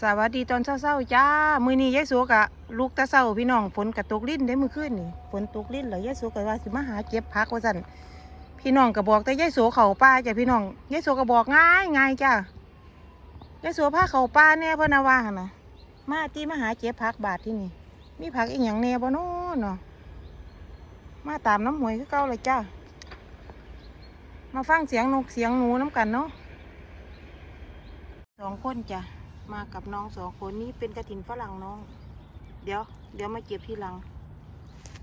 สวัสดีตอนเช้าๆจ้า มือนี้ยายสัวกะลูกตะเช้าพี่น้องฝนกระตกลิ้นได้มื้อคืนนี่ฝนตกลิ้นแล้วยายสัวก็ว่าสิมาหาเก็บผักว่าซั่นพี่น้องก็บอกแต่ยายสัวเข้าป่าจ้ะพี่น้องยายสัวก็บอกง่ายง่ายจ้ายายสัวพาเข้าป่าแน่เพิ่นน่ะว่าน่ะมาที่มาหาเก็บผักบาดที่นี่มีผักอีหยังแน่บ่น้อเนาะมาตามน้ำหวยคือเก่าเลยจ้ามาฟังเสียงนกเสียงหนูน้ำกันเนาะสองคนจ้ะ มากับน้องสองคนนี้เป็นกระถินฝรั่งน้อง เดี๋ยว เดี๋ยวมาเก็บทีหลัง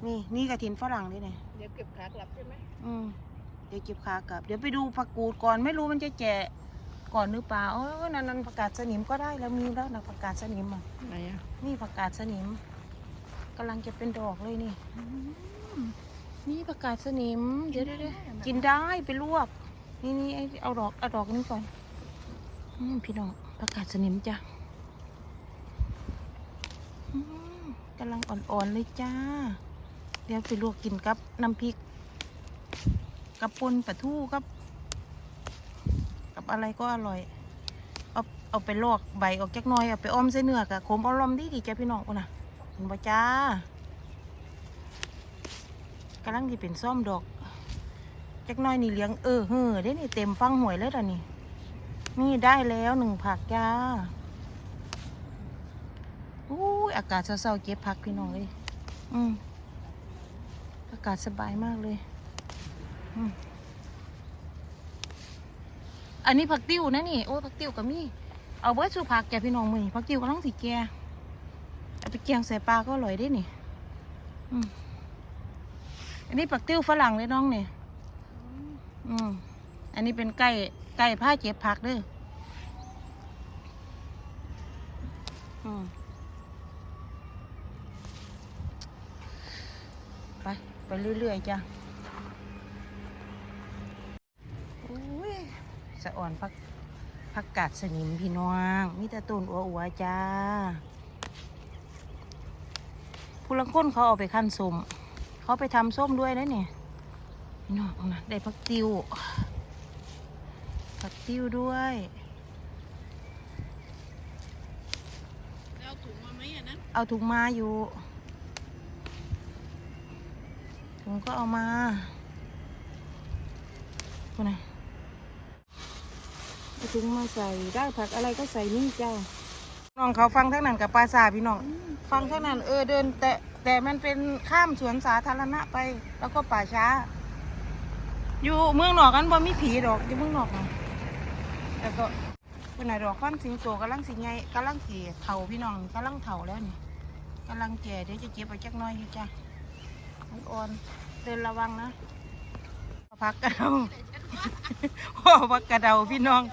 นี่นี่กระถินฝรั่งนี่เนี่ยเดี๋ยวเก็บขากลับใช่ไหมอืมเดี๋ยวเก็บขากลับ เดี๋ยวไปดูผักกูดก่อนไม่รู้มันจะแก่ก่อนหรือเปล่าเออนั่นนั่นผักกาดสนิมก็ได้แล้วมีแล้วนะผักกาดสนิมอะไหนอะนี่ผักกาดสนิมกำลังจะเป็นดอกเลยนี่อืมนี่ผักกาดสนิมเดี๋ยวเดี๋ยวเดี๋ยวกินได้ไปลวก นี่นี่ไอ้เอาดอกเอาดอกนี้ก่อนอืมพี่น้อง ผักกาดสนิมจ้ะกำลังอ่อนๆเลยจ้า เดี๋ยวไปลวกกินกับน้ำพริก กับปนปลาทูกับ กับอะไรก็อร่อย เอาเอาไปลวกใบออกจากน้อย เอาไปอ้อมใส่เนื้อกะขมเอาลมดีดีจ้ะพี่น้องคนน่ะเห็นบ่จ้ากำลังที่เป็นซ่อมดอก จักน้อยนี่เลี้ยงเออเฮ้อได้นี่เต็มฟังหวยแล้วตอนนี้ นี่ได้แล้วหนึ่งผักจ้าอู้อากาศเศร้าๆเก็บผักพี่น้องเลยอืมอากาศสบายมากเลย อืมอันนี้ผักติ้วนะนี่ โอ้ยผักติ้วก็มีเอาเบิร์ดสู่ผักแกพี่น้องมือผักติ้วก็ต้องสีแกเอาไปแกงใส่ปลาก็อร่อยได้นี่ อืมอันนี้ผักติ้วฝรั่งเลยน้องเนี่ย นนี้เป็นไก่ไก่ผ้าเจ็บผักเด้ออืมไป ไปเรื่อย ๆ จ้ะอุ้ยสะอ่อนพักพักกาดสนิมพี่น้องมีแต่ต้นอัวอัวๆจ้าผู้ลังคนเขาเอาไปขั้นส้มเขาไปทำส้มด้วยนะเนี่ยพี่น้องนะได้พักติว ผักติวด้วยแล้วถุงมาไหมอะนั้นเอาถุงมาอยู่ ถุงก็เอามาคนไหนะเอาถุงมาใส่ได้ผักอะไรก็ใส่นี่จ้า น้องเขาฟังทั้งนั้นกับปลาสาพี่น้อง ฟังทั้งนั้นเออเดินแต่แต่มันเป็นข้ามสวนสาธารณะไป แล้วก็ป่าช้า อยู่เมืองนอกกันบ่มีผีดอกอยู่เมืองนอกนะ แล้วก็คนไหนดอกฟันสิงโตกำลังสิไงกำลังสีเถาพี่น้องกำลังเถาแล้วนี่กำลังแก่เดี๋ยวจะเก็บไปจักน้อยอยู่จ้ะมันอ่อนเดินระวังนะพักกระเดาพ่อพักกระเดาพี่น้อง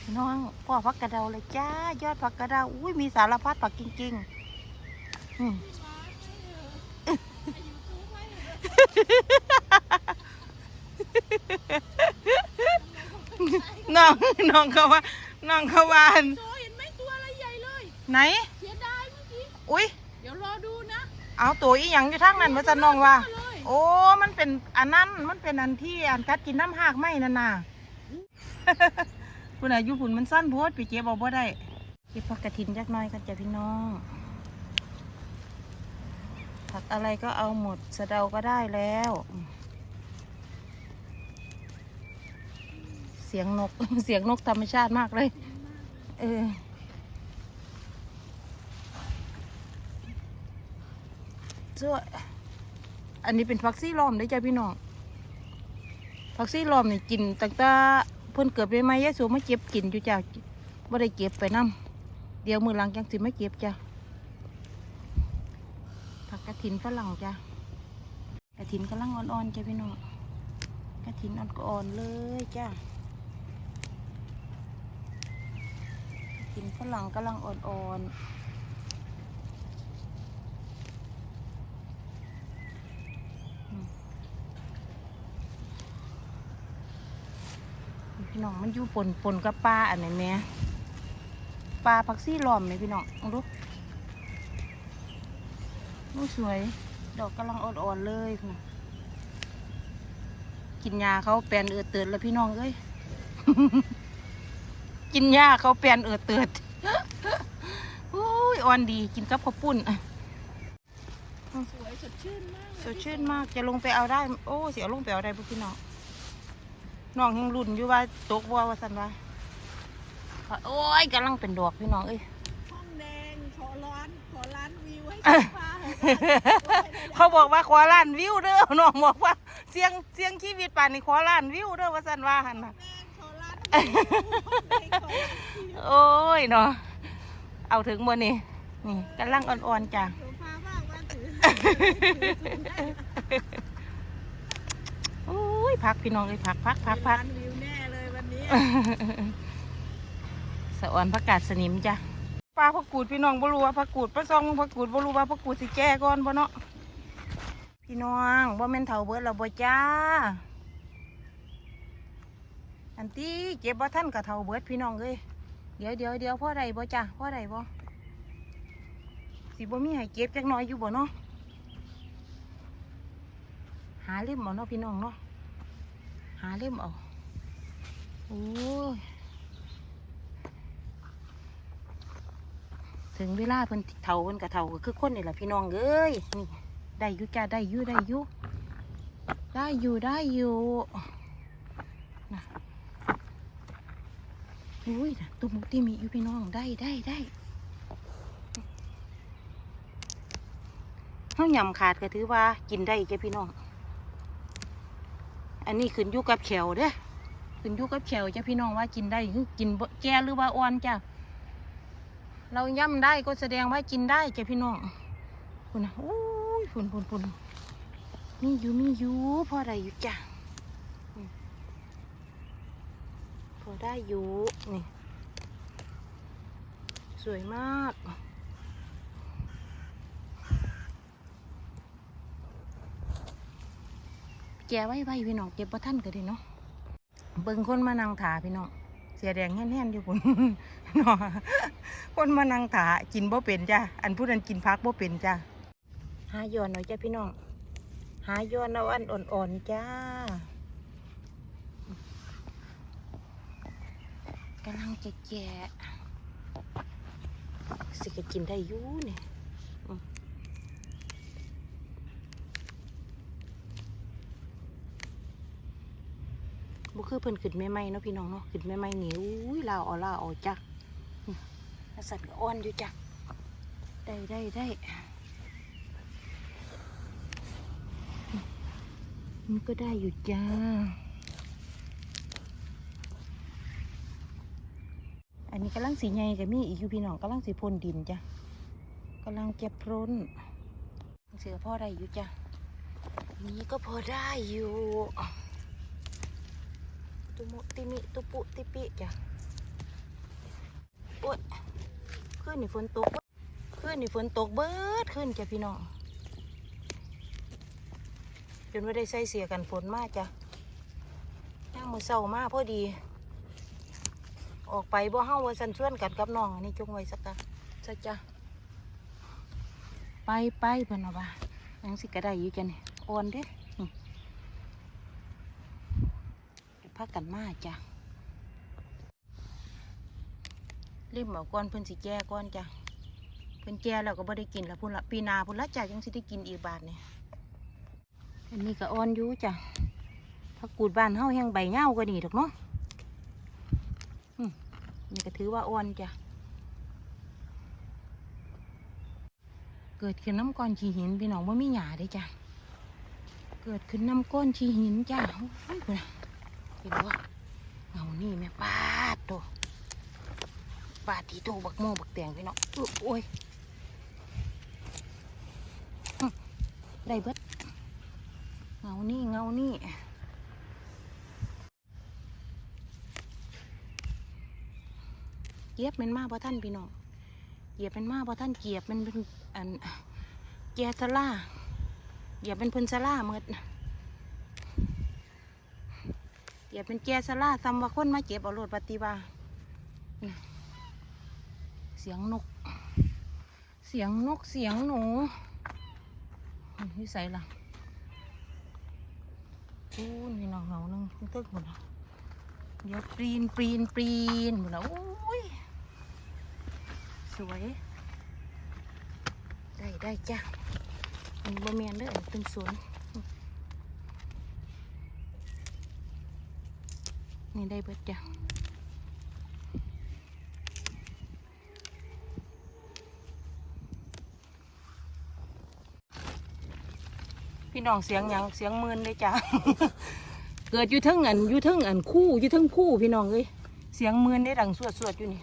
พี่น้องพ่อพักกระเดาเลยจ้ายอดผักกระเดาอุ้ยมีสารพัดผักจริงๆอืม น้องน้องเขาว่า น้องเขาวาอันโตเห็นไหมตัวอะไรใหญ่เลย ไหน เสียดายเมื่อกี้ อุ้ยเดี๋ยวรอดูนะ เอาตัวอีหยังอยู่ทางนั้นว่าจะน้องว่าเลยโอ้ มันเป็นอันนั้น มันเป็นอันที่อันกัดกินน้ำหากไหมนั่นน่ะคุณอายุหุ่นมันสั้นโพดไปเก็บเอาบ่ได้เก็บผักกระถินจักหน่อยกันจ้ะพี่น้อง ผักอะไรก็เอาหมดสะเดาก็ได้แล้ว สียงนก เสียงนกธรรมชาติมากเลย เออเสื้ออันนี้เป็นฟักซี่ล้อมได้จ้ะพี่น้องฟักซี่ล้อมนี่กินตั้งแต่เพิ่นเกิดไปไหมยายสูมาเก็บกินอยู่จ้ะบ่ได้เก็บไปนํเดี๋ยวมือหลังจังสิมาเก็บจ้ะผักกระถินฝรั่งจ้ะกระถินกำลังอ่อนๆจ้ะพี่น้องกระถินอ่อนๆเลยจ้ะ กินฝรั่งกำลังอ่อนๆพี่น้องมันอยู่ปนปนกับปลาอันไหนแม่ปลาผักซี่หลอมไหมพี่น้องเอาดูนู่สวย ดอกกำลังอ่อนๆเลยนะกินยาเขาแปลนเอือเตือนแล้วพี่น้องเอ้ย กินยาเขาแปลนเอือดเตือนอ่อนดีกินกับข้าวปุ้นอะสวยสดชื่นมากสดชื่นมากจะลงไปเอาได้ โอ้เสียลงไปเอาได้พวกพี่น้องน้องยังรุ่นอยู่ว่าตกบัวว่าสันว่าโอ้ยกำลังเป็นดอกพี่น้องเอ้ยห้องแดงขอร้อนขอร้านวิวให้เอ้ยฟ้าหกเขาบอกว่าขอล้านวิวเด้อน้องบอกว่าเสียงเสียงชีวิตป่านนี้ขอล้านวิวเด้อว่าสันว่าหันน่ะ โอ้ยเนาะเอาถึงบนนี่นี่กำลังอ่อนๆจ้ะโซฟาว่างว่าถือโอ้ยพักพี่น้องเลยพักพักพักพักร้านวิวแน่เลยวันนี้สะออนผักกาดสนิมจ้ะปลาผักกูดพี่น้องบ่รู้ว่าผักกูดปลาซองผักกูดบ่รู้ว่าผักกูดสิแก่ก่อนบ่เนาะพี่น้องบ่แม่นเฒ่าเบิดแล้วบ่จ้า อันที่เก็บบ่ทันกับเฒ่าเบิดพี่น้องเอ้ยเดี๋ยวเดี๋ยวเดี๋ยวพ่อใดบ่จ้ะพ่อใดบ่สิบ่มีให้เก็บจักน่อยอยู่บ่เนาะหาเล่มเอาเนาะพี่น้องเนาะหาเล่มเอาโอ้ยถึงเวลาเพิ่นเฒ่าเพิ่นกะเฒ่าก็คือคนนี่แหละพี่น้องเอ้ยนี่ได้อยู่จ้าได้อยู่ได้อยู่ได้อยู่ได้อยู่นะ อุ้ยนะตุ้มุติมีอยู่พี่น้องได้ได้ได้เฮาหยำขาดก็ถือว่ากินได้แกพี่น้อง อันนี้ขึ้นอยู่กับแขวเด้อขึ้นอยู่กับแขวจ้ะพี่น้องว่ากินได้กินแก่หรือว่าอ่อนจ้ะเราย่ำได้ก็แสดงว่ากินได้แกพี่น้องคุณนะโอ้ยพุ่นพุ่นพุ่นมีอยู่มีอยู่พอได้อยู่จ้ะอืม พอได้อยู่นี่ สวยมากแกไว้ไว้พี่น้องเก็บบ่ท่านก็ดีเนาะเบิ่งคนมานั่งถาพี่น้องเสียแดงแห้นๆอยู่พุ่นเนาะคนมานั่งถากินบ่เป็นจ้ะอันผู้นั้นกินพักบ่เป็นจ้ะหาย้อนหน่อยจ้ะพี่น้องหาย้อนเอาอันอ่อนๆจ้า กำลังจะแก่สิก็กินได้อยู่เนี่ยอืมบ่คือเพิ่นขึ้นใหม่ๆเนาะพี่น้องเนาะขึ้นใหม่ๆนี่อุ้ยลาวเอาลาวเอาจ้ะกษัตริย์ก็อ่อนอยู่จ้ะได้ได้ได้มันก็ได้อยู่จ้า อันนี้กำลังสีใหญ่กับมีอีกอยู่พี่น้องกำลังสีพ่นดินจ้ะกำลังจะพ้นเสือพ่อได้อยู่จ้ะนี้ก็พอได้อยู่ตุมุติมิตุปุติปิจ้ะโอ๊ยขึ้นนี่ฝนตกขึ้นนี่ฝนตกเบิดขึ้นจ้ะพี่น้องจนไม่ได้ใส่เสียกันฝนมากจ้ะย่างมือเศร้ามากพอดี ออกไปบ่เฮาว่าสันส่วนกันกับน้องอันนี้จงไว้สักกะสักจ้ะไปไปเพิ่นเอาว่ายังสิกระได้อยู่จ้ะนี่อ่อนเด้พักกันมาจ้ะเล่มเอาก้อนเพิ่นสิแก่ก้อนจ้ะเพิ่นแก่แล้วก็บ่ได้กินแล้วพุ่นละปีนาพุ่นละจ้ะยังสิได้กินอีกบาทเนี่ยอันนี้ก็อ่อนอยู่จ้ะผักกูดบ้านเฮาแห้งใบเงาก็นี่ดอกเนาะ นี่ก็ถือว่าอ่อนจ้ะ เกิดขึ้นน้ำก้อนชีหินพี่น้องว่ามีหยาได้จ้ะ เกิดขึ้นน้ำก้อนชีหินจ้ะโอ้ยพุ่นน่ะเห็นบ่เงานี่แม่ปาดตัวปาทีโตบักโมบักแตงพี่น้องอุ๊ยโอ้ยได้เบิดเงานี่เงานี่ เกียบเป็นมาบ่ท่านพี่น้องเหยียบเป็นมาบ่ท่านเกียบมันเป็นอันแกสลาเหยียบเป็นเพิ่นสลาเมดเหยียบเป็นแกสลาซ้ำว่าคนมาเก็บเอาโลดปฏิบาเสียงนก เสียงนกเสียงหนูนี่ใส่ละอู้นี่น้องเหงาหนึ่งตึกหมดละเดี๋ยวปรีนปรีนปรีนหมดและโอ้ย สวยได้จ้ะอันนี้บ่แมนเด้ออันเป็นสวนนี่ได้เบิดจ้ะพี่น้องเสียงหยังเสียงมืนเลยจ้ะ เกิดอยู่เทั้งอันอยู่เทั้งอันคู่อยู่เทั้งคู่พี่น้องเอ้ยเสียงมืนได้ดังสวดสวดๆอยู่นี่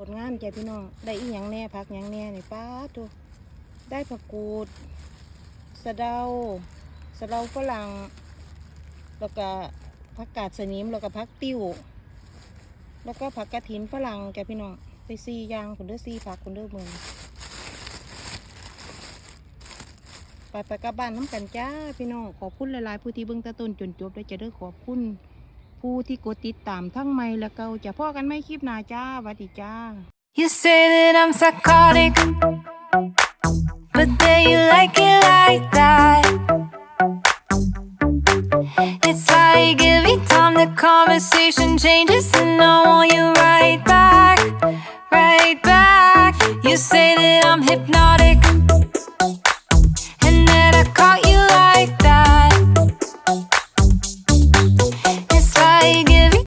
ผลงานแกพี่น้อง ได้อีหยังแน่พักหยังแน่นี่ป้าดูได้ผักกูด สะเดา สะเดาฝรั่ง แล้วก็ผักกาดสนิม แล้วก็ผักติ้ว แล้วก็ผักกระถินฝรั่งแกพี่น้องไปซียางคุณเด้อซีผักคุณเด้อมือไปไปกลับบ้านน้ำกันจ้าพี่น้องขอบคุณหลายๆผู้ที่เบิ่งตะต้นจนจบได้จะเด้อขอบคุณ ผู้ที่กดติดตามทั้งไม่และเก่าจะพ่อกันไม่คลิปหน้าจ้าสวัสดีจ้า You say that I'm psychotic But then you like it like that It's like every time the conversation changes And I want you right back, right back You say that I'm hypnotic